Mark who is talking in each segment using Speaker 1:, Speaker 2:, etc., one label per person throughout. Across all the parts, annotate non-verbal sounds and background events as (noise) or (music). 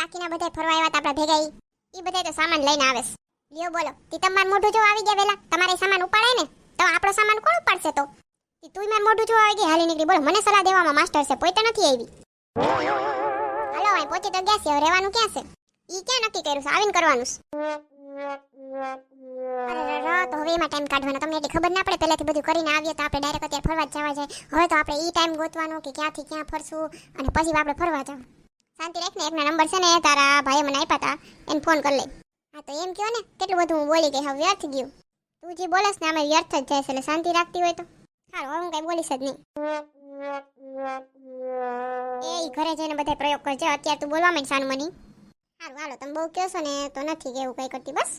Speaker 1: બાકીના બધા ફરવા આવ્યા આપણા ભેગા એ બધા તો સામાન લઈને આવે લ્યો બોલો, તી મોઢું જો આવી ગયા વેલા? તમારે સામાન ઉપાડે ને? તો આપણો સામાન કોણ ઉપાડશે તો? તું માર મોઢું જો આવી ગઈ, હાલી નીકળી. બોલો, મને સલાહ દેવામાં માસ્ટર છે પોતે નથી આવી. હાલો, અહીં પોતે તો ગયા છે, હવે રહેવાનું ક્યાં છે? ઈ ક્યાં નક્કી કર્યું છે? આવીને કરવાનું છે. તો હવે એમાં ટાઈમ કાઢવાનો. તમને એટલી ખબર ના પડે, પહેલાથી બધું કરીને આવીએ તો આપણે ડાયરેક્ટ અત્યારે ફરવા જવા જાય. હવે તો આપણે ઈ ટાઈમ ગોતવાનો કે ક્યાંથી ક્યાં ફરશું અને પછી આપણે ફરવા જાવ શાંતિ રાખ ને એકના નંબર છે ને તારા ભાઈએ મને આપ્યા હતા એને ફોન કરી લે. હા તો એમ કહો ને કેટલું બધું હું બોલી ગઈ હવે વ્યર્થ ગયું. તું જે બોલસ ને અમે વ્યર્થ જ જાય છે એટલે શાંતિ રાખતી હોય તો. સારું હવે હું કઈ બોલીશ જ નહીં. એ ઘરે જઈને બધા પ્રયોગ કરજે અત્યારે તું બોલવા માંડ સાનું મની સારું હાલો તમે બહુ કહો છો ને તો નથી કે એવું કઈ કરતી બસ.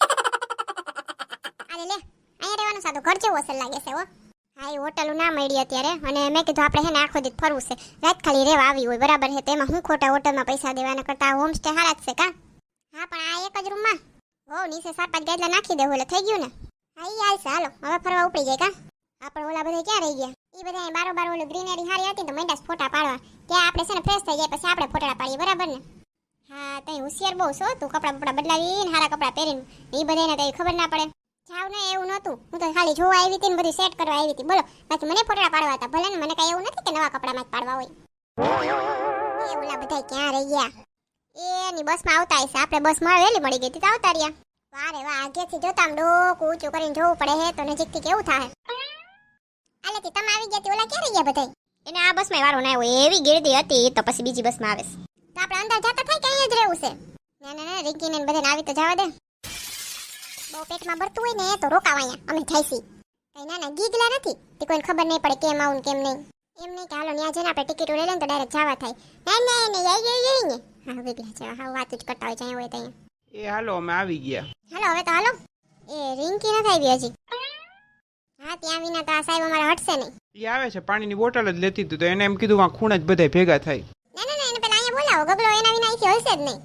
Speaker 1: (laughs) અરે લે અહીંયા રહેવાનું સાદું ઘર જેવું અસર લાગે છે હો. હા, એ હોટલું ના મળી અત્યારે. અને મેં કીધું આપણે હે ને આખો દી ફરવું છે. રાત ખાલી રહેવા આવી હોય, બરાબર છે. તેમાં હું ખોટા હોટલમાં પૈસા દેવાના કરતા? હોમ સ્ટે હારા જ છે કા? હા, પણ આ એક જ રૂમમાં હો નીચે સાત પાંચ ગાદલા નાખી દેવું એટલે થઈ ગયું ને. હા એ હાલશે હાલો, હવે ફરવા ઉપડી જાય કા? હા, પણ ઓલા બધા ક્યાં રહી ગયા? એ બધા બારો બાર ઓલું ગ્રીનરી હારી હતી તો મંડાસ ફોટા પાડવા. ત્યાં આપણે છે ને ફ્રેશ થઈ જાય પછી આપણે ફોટા પાડીએ, બરાબર ને? હા, તઈ હોશિયાર બહુ છો તું. કપડા બપડા બદલાવીને હારા કપડાં પહેરીને. એ બધાને કઈ ખબર ના પડે. જાવ એવું નહોતું. હું તો ખાલી જોવા આવી હતી ને બધું સેટ કરવા આવી હતી. બોલો, બાકી મને ફોટા પાડવા હતા. ભલે ને મને કઈ એવું નથી કે નવા કપડામાં જ પાડવા હોય. એ ઓલા બધા ક્યાં રહી ગયા? એની બસમાં આવતા હશે. આપણે બસમાં વહેલી મળી ગઈ હતી આવતા રહ્યા. વારે વાહ, આગેથી જોતા આમ ડોકું ઊંચું કરીને જોવું પડે હે, તો નજીકથી કેવું થાય આલેથી તમે આવી ગયા ઓલા ક્યાં રહી ગયા બધા એને આ બસમાં વારો ના આવ્યો, એવી ગીર્દી હતી તો પછી બીજી બસમાં આવે તો આપણે અંદર જતા થાય કે અહીંયા જ રહેવું છે? ના ના ના, રિંકીને બધાને આવી તો જવા દે. બહુ પેટમાં ભરતું હોય ને તો રોકાવા અહીંયા. અમે જઈશી. કઈ ના ના ગીગલા નથી. તે કોઈને ખબર નહીં પડે કેમ આવું કેમ નહીં. એમ નહીં કે હાલો ત્યાં જઈને આપણે ટિકિટો લઈ લઈને તો ડાયરેક્ટ જવા થાય. ના ના ના યાઈ યાઈ યાઈ ને હા ગીગલા છે હા વાત જ કરતા હોય જ્યાં હોય ત્યાં.
Speaker 2: એ હાલો અમે આવી ગયા.
Speaker 1: હાલો હવે તો હાલો. એ રિંકી નથી આવી હજી. હા ત્યાં વિના તો આ સાહેબ અમારે હટશે નહીં.
Speaker 2: એ આવે છે પાણીની બોટલ જ લેતી હતી તો એને એમ કીધું આ ખૂણ જ બધા ભેગા થાય.
Speaker 1: ના ના ના એને પેલા અહીંયા બોલાવો. ગગડો એના વિના અહીંથી હલશે જ નહીં.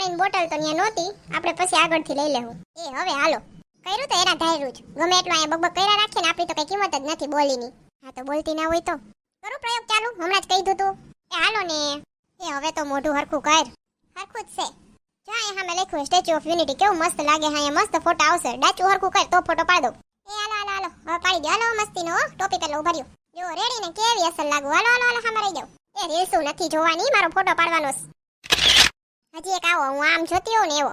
Speaker 1: પાણીની બોટલ તો ત્યાં નહોતી. આપણે પછી આગળથી લઈ લેવું. એ, હવે હાલો. કર્યું તો એના ધાર્યું જ. ગમે એટલું અહીંયા બકબક કર્યા રાખીએ ને આપણી તો કઈ કિંમત જ નથી બોલીની. હા તો બોલતી ના હોય તો. કરો પ્રયોગ ચાલુ? હમણાં જ કહી દીધું એ, હાલો ને. એ, હવે તો મોઢું હરખું કર. હરખું જ છે. જો અહીંયા મેં લખ્યું સ્ટેચ્યુ ઓફ યુનિટી કેવું મસ્ત લાગે હા અહીંયા. મસ્ત ફોટો આવશે. ડાચું હરખું કર, તો ફોટો પાડ. દો એ, હાલો હાલો હાલો. હવે પાડી દો. હાલો, મસ્તીનો, હો. ટોપી પેલો ઉભર્યો જો રેડી ને? કેવી અસર લાગુ? હાલો હાલો હાલો, સામે રહી એ રીલ્સું નથી જોવાની? મારો ફોટો પાડવાનો. હજી એક આવો હું આમ જોતી હોઉં ને એવો.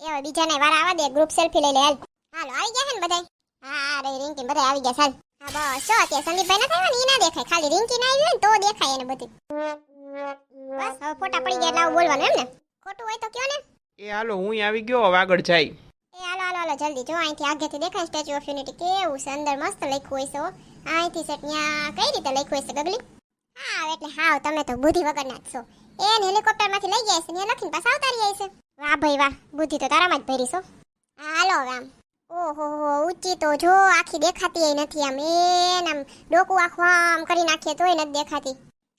Speaker 1: એવો બીજાને વાર આવા દે ગ્રુપ સેલ્ફી લઈ લે હાલ. હાલો આવી ગયા છે ને બધાય? હા હા રે રિંકી બધા આવી ગયા ચાલ હા બસ જો અત્યારે સંદીપભાઈ ના થાય ને ઈ ના દેખાય. ખાલી રિંકી ના આવી હોય ને તો દેખાય એને બધી. બસ હવે ફોટા પડી ગયા એટલે આવું બોલવાનું એમ ને? ખોટું હોય તો કયો ને?
Speaker 2: એ હાલો હું આવી ગયો હવે આગળ જાય.
Speaker 1: એ હાલો હાલો હાલો જલ્દી જો અહીંથી આગળથી દેખાય સ્ટેચ્યુ ઓફ યુનિટી કેવું છે અંદર મસ્ત લખ્યું હોય છે હો. અહીંથી સેટ ત્યાં કઈ રીતે લખ્યું હોય છે ગગલી? હા એટલે હાવ તમે તો બુદ્ધિ વગરના જ છો. એને હેલિકોપ્ટરમાંથી લઈ ગયા છે ને લખીને પાછા આવતા રહ્યા વાહ ભાઈ વાહ, બુદ્ધિ તો તારામાં જ ભરી છો. હાલો હવે આમ. ઓહો ઊંચી તો જો આખી દેખાતી નથી આમ. એન આમ ડોકું આખું આમ કરી નાખીએ તોય નથી દેખાતી.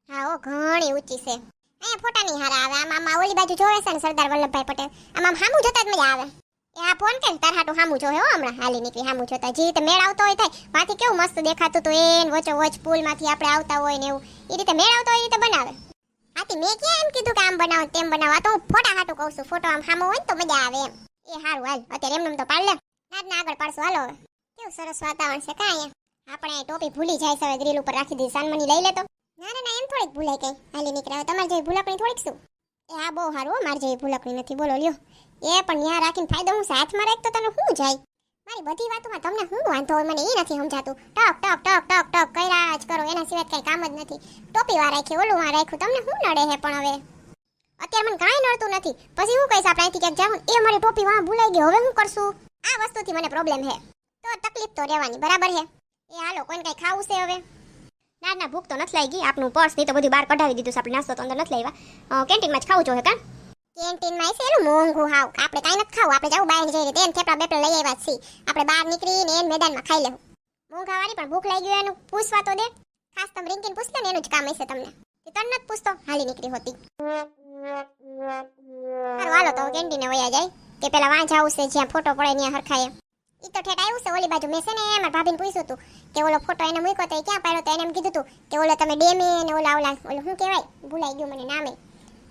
Speaker 1: હા ઓ ઘણી ઊંચી છે. અહીંયા ફોટા નહીં હારા આવે. આમ આમ ઓલી બાજુ જોવે છે ને સરદાર વલ્લભભાઈ પટેલ. આમ આમ હામું જોતા જ મજા આવે. એ આ ફોન કે તાર હાટું હામું જોવે હો હમણાં? હાલી નીકળી હામું જોતા. જે રીતે મેળ આવતો હોય થાય. માંથી કેવું મસ્ત દેખાતું હતું એન વચ્ચે વચ પુલમાંથી આપણે આવતા હોય ને એવું. એ રીતે મેળ આવતો હોય એ રીતે બનાવે. આથી મેં ક્યાં એમ કીધું કે આમ બનાવો તેમ બનાવો? તો હું ફોટા હાટું કહું છું, ફોટો આમ સામો હોય ને તો મજા આવે એમ. એ હારું, હાલ, અત્યારે એમને તો પાડ લે. ના આગળ પાડશું, હાલો. કેવું સરસ વાતાવરણ છે કાંઈ આપણે ટોપી ભૂલી જાય હવે ગ્રીલ ઉપર રાખી દીધી, સાનમની લઈ લેતો ના ના ના, એમ થોડીક ભૂલાય કઈ. હાલી નીકળે તમારે જેવી ભૂલકણી થોડીક શું? એ આ બહુ સારું હો, મારે જેવી ભૂલકણી નથી. બોલો, લ્યો. એ પણ ત્યાં રાખીને ફાયદો હું? હાથમાં રાખ તો તને શું જાય? મારી બધી વાતોમાં તમને શું વાંધો હોય, મને એ નથી સમજાતું. ટક ટક ટક ટક ટક કર્યા જ કરો, એના સિવાય કઈ કામ જ નથી. ટોપી વાર રાખી ઓલું વાર રાખ્યું, તમને શું નડે હે પણ હવે? અત્યારે મને કાંઈ નડતું નથી. પછી હું કહીશ આપણે અહીંથી ક્યાંક જાઉં એ મારી ટોપી વાં ભૂલાઈ ગઈ, હવે હું કરશું? આ વસ્તુથી મને પ્રોબ્લેમ હે. તો તકલીફ તો રહેવાની, બરાબર હે? એ હાલો, કોઈને કંઈ ખાવું છે હવે? ના ના ભૂખ તો નથી લાગી, આપનું પર્સ નહીં તો બધું બહાર કઢાવી દીધું છે, આપણે નાસ્તો તો અંદર નથી લાવ્યા. કેન્ટીનમાં જ ખાવું જોઈએ કાં? કેન્ટીનમાં છે એનું મોંઘું હાવ. આપણે કાંઈ નથી ખાવું. આપણે જવું બહાર જઈને તેમ થેપલા બેપલા લઈ આવ્યા છીએ. આપણે બહાર નીકળીને એને મેદાનમાં ખાઈ લેવું. મોંઘાવાળી પણ ભૂખ લાગી એનું. પૂછવા તો દે. ખાસ તમે રિંકીને પૂછ લે ને, એનું જ કામ હશે તમને. તે તને નથી પૂછતો, હાલી નીકળી હોતી. સારું હાલો તો કેન્ટીને વયા જાય. કે પેલા વાં આવશે, જ્યાં ફોટો પડે ત્યાં હરખાય ઈ તો ઠેઠ આવ્યું છે, ઓલી બાજુ મેં છે ને મારા ભાભીને પૂછ્યું હતું કે ઓલો ફોટો એને મૂક્યો તો એ ક્યાં પાડ્યો તો એને એમ કીધું હતું કે ઓલો તમે ડેમી ને ઓલા ઓલા, ઓલું શું કહેવાય? ભૂલાઈ ગયું મને નામે.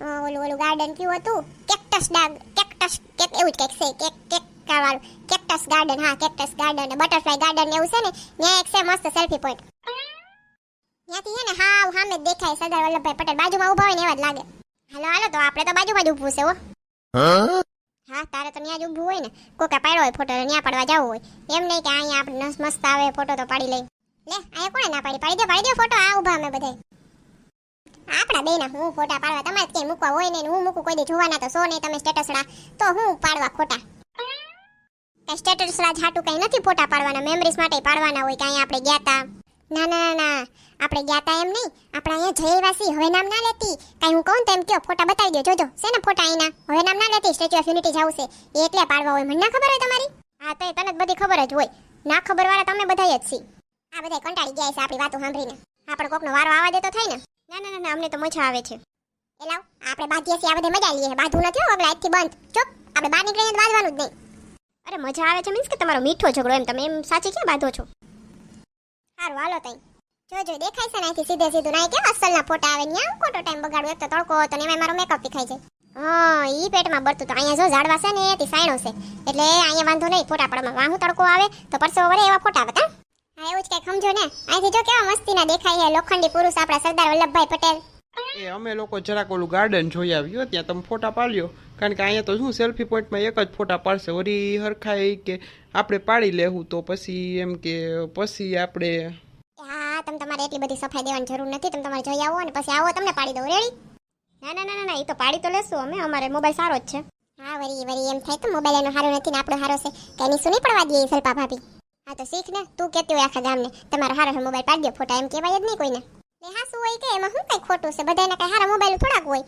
Speaker 1: ઓલું ઓલું ગાર્ડન કયું હતું. કેક્ટસ ડાગ કેક્ટસ કેક એવું જ કંઈક છે, કેક કેક વાળું કેક્ટસ ગાર્ડન હા કેક્ટસ ગાર્ડન બટરફ્લાય ગાર્ડન એવું છે ને, ત્યાં એક છે મસ્ત સેલ્ફી પોઈન્ટ ત્યાંથી છે ને હાવ સામે દેખાય સરદાર વલ્લભભાઈ પટેલ. બાજુમાં ઊભા હોય ને એવા જ લાગે. હાલો હાલો, તો આપણે તો બાજુમાં જ ઊભું છે, હો. તારે તો ત્યાં જ ઊભું હોય ને. કોકા પાડ્યો હોય ફોટો ત્યાં પાડવા જવું હોય. એમ નહીં કે અહીંયા આપણે મસ્ત આવે ફોટો તો પાડી લઈ. લે, અહીંયા કોણે ના પાડી? પાડી દે પાડી દે ફોટો આ ઊભા અમે બધાય. આપણા બેના હું ફોટા પાડવા તમારે ક્યાંય મૂકવા હોય ને હું મૂકું, કોઈ દી જોવાના તો સો નહીં, તમે સ્ટેટસડા તો હું પાડવા ખોટા? કઈ સ્ટેટસડા હાટું કઈ નથી ફોટા પાડવાના મેમરીઝ માટે પાડવાના હોય કઈ આપણે ગયા તા. ના ના ના આપણે ગયા તા એમ નહીં. આપણે અહીંયા જયવાસી હવે નામ ના લેતી. કઈ હું કહું તેમ કયો, ફોટા બતાવી દો જોજો છે ને ફોટા અહીંના હવે નામ ના લેતી સ્ટેચ્યુ ઓફ યુનિટી જાવ એ એટલે પાડવા હોય, મને ના ખબર હોય તમારી? હા તો તને જ બધી ખબર જ હોય. ના ખબર વાળા તમે બધા જ છી. આ બધા કંટાળી ગયા છે આપણી વાતો સાંભળીને. આપણે કોકનો વારો આવવા દે તો થાય ને. ના ના ના અમને તો મજા આવે છે. એ લાવ, આપણે બાંધીએ છીએ આ બધે મજા લઈએ બાધું નથી હો આજથી બંધ. ચૂપ, આપણે બહાર નીકળીને બાંધવાનું જ નહીં. અરે મજા આવે છે મીન્સ કે તમારો મીઠો ઝઘડો એમ, તમે એમ સાચી ક્યાં બાંધો છો? સારું, હાલો તઈ. જો દેખાય છે ને સીધે સીધું. ના કેવા અસલના ફોટા આવે ને ખોટો ટાઈમ બગાડું, એક તો તડકો હતો ને એમાં મારો મેકઅપ દેખાય છે હા, ઈ પેટમાં બળતું તો. અહીંયા જો ઝાડવા છે ને, એથી સાયણો છે. એટલે અહીંયા વાંધો નહીં, ફોટા પડવામાં. વાહું તડકો આવે, તો પરસેવો વળે એવા ફોટા આવે, કા? હા એવું જ કંઈક સમજો ને. અહીંથી જો કેવા મસ્તીના દેખાય છે લોખંડી પુરુષ આપણા સરદાર વલ્લભભાઈ પટેલ.
Speaker 2: એ અમે લોકો જરાક ઓલું ગાર્ડન જોઈ આવ્યો ત્યાં તમે ફોટા પાડ્યો. કારણ કે અહીંયા તો શું સેલ્ફી પોઈન્ટમાં એક જ ફોટા પાડશે. વળી હરખાઈ કે આપણે પાડી લેવું તો પછી એમ કે પછી આપણે
Speaker 1: હા તમે તમારે એટલી બધી સફાઈ દેવાની જરૂર નથી. તમે તમારે જઈ આવો અને પછી આવો તમને પાડી દઉં. રેડી ના ના ના ના એ તો પાડી તો લેશું અમે. અમારે મોબાઈલ સારો જ છે. હા વરી વરી એમ થાય તો મોબાઈલ એનો સારો નથી ને આપણો સારો છે. કે એની શું નહીં પડવા દઈએ સલ્પા ભાભી. હા, તો શીખ ને? તું કેતી હોય આખા ગામને. તમારો હારો મોબાઈલ પાડી દો, ફોટા એમ કહેવાય જ નહીં કોઈને. હા શું હોય કે, એમાં શું કઈ ખોટું છે? બધાને કઈ હારા મોબાઈલ થોડાક હોય.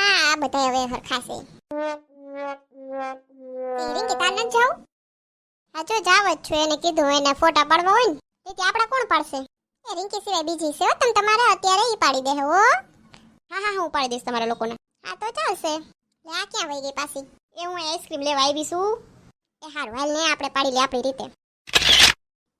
Speaker 1: આ બધા હવે હરખાશે રીંકી, તાર ન જાવ? હા, જો જાવ જ છું, એને કીધું એને ફોટા પાડવા હોય ને, તેથી આપણે કોણ પાડશે? એ રિંકી સિવાય બીજી છે તમે તમારે અત્યારે ઈ પાડી દે, હો. હા હા, હું પાડી દઈશ તમારા લોકોને. હા, તો ચાલશે. લે, આ ક્યાં વહી ગઈ પાછી? એ હું આઈસ્ક્રીમ લેવા આવી છું. એ હારું, હાલ ને, આપણે પાડી લે આપણી રીતે.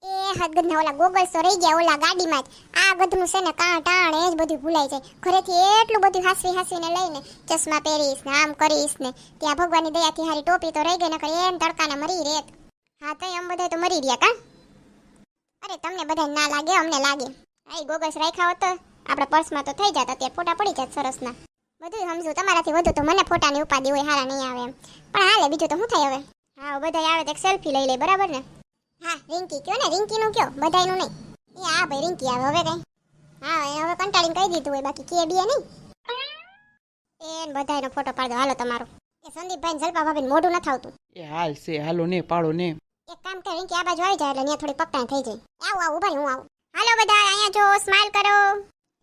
Speaker 1: એ હદગદના ઓલા ગોગલ્સ રહી ગયા ઓલા ગાડીમાં જ. આ ગધનું છે ને કાં ટાણ એ જ બધું ભૂલાઈ જાય. ઘરેથી એટલું બધું હાસવી હાસવીને લઈને ચશ્મા પહેરીશ ને આમ કરીશ ને. ત્યાં ભગવાનની દયાથી હારી ટોપી તો રહી ગઈ, નકર એમ તડકાને મરી રેત. હા તો એમ બધા તો મરી રહ્યા કા? અરે, તમને બધા ના લાગે, અમને લાગે. આઈ, ગોગલ્સ રાખ્યા હોત આપણા પર્સમાં તો થઈ જાત, અત્યારે ફોટા પડી જાત સરસના. બધું સમજુ, તમારાથી વધુ તો મને ફોટાની ઉપાધિ હોય, હારા નહીં આવે એમ. પણ હાલે, બીજું તો શું થાય હવે? હા બધા આવે તો એક સેલ્ફી લઈ લે, બરાબર ને? હા રિંકી કયો ને? રિંકીનું કયો? બધાયનું નહીં. એ હા ભાઈ રિંકી આવે હવે કઈ. હા એ હવે કંટાળીને કહી દીધું હોય બાકી કે બીએ નહીં. એન બધાયનો ફોટો પાડ હાલો તમારો. એ સંદીપભાઈ જલપા ભાભીને મોઢું નથી આવતું.
Speaker 2: એ હાલ છે હાલો ને પાડો ને.
Speaker 1: એક કામ કર રિંકી આ બાજુ આવી જાય એટલે અહીંયા થોડી પકડાણ થઈ જાય. આવું આવું ભાઈ હું આવું. હાલો બધા અહીંયા જો સ્માઈલ કરો.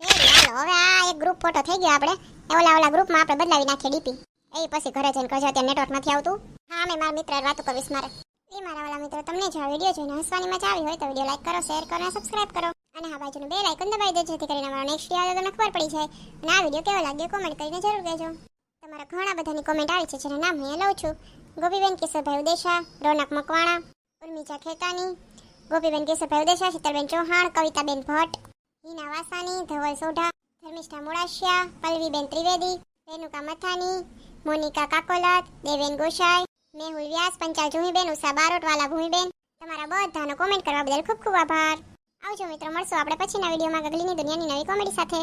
Speaker 1: એ હાલો હવે આ એક ગ્રુપ ફોટો થઈ ગયો આપણે. એ ઓલા ઓલા ગ્રુપમાં આપણે બદલાવી નાખીએ ડીપી. એ પછી ઘરે જઈને કહેજો ત્યાં નેટવર્ક નથી આવતું. હા મેં મારા મિત્ર વાતો કરવીશ મારે. એ મારા વાલા મિત્રો, તમને જો આ વીડિયો જોઈને હસવાની મજા આવી હોય તો વીડિયો લાઈક કરો શેર કરો અને સબસ્ક્રાઇબ કરો. અને હા બાજુનું બે લાઇકન દબાવી દેજો, જેથી કરીને અમારો નેક્સ્ટ વીડિયો તમને ખબર પડી જાય. અને આ વીડિયો કેવો લાગ્યો કોમેન્ટ કરીને જરૂર કહેજો. તમારા ઘણા બધાની કોમેન્ટ આવી છે, જેના નામ અહીંયા લઉં છું. ગોપીબેન કિશોરભાઈ ઉદેશા, રોનક મકવાણા, ઉર્મિજા ખેતાની ગોપીબેન, કેશવભાઈ ઉદેશા, શીતલબેન ચૌહાણ, કવિતાબેન ભટ્ટ, હિના વાસાની ધવલ સોઢા, ધર્મિષ્ઠા મોડાશિયા પલ્લવીબેન ત્રિવેદી રેણુકા મથાની, મોનિકા કાકોલાત, દેવેન ગોસાઈ મેહુલ વ્યાસ પંચાલ જુહીબેન ઉષા બારોટવાલા ભૂમિબેન. તમારા બધાનો કોમેન્ટ કરવા બદલ ખૂબ ખૂબ આભાર. આવજો મિત્રો, મળશું આપણે પછીના વિડીયોમાં. ગગલીની દુનિયાની નવી કોમેડી સાથે.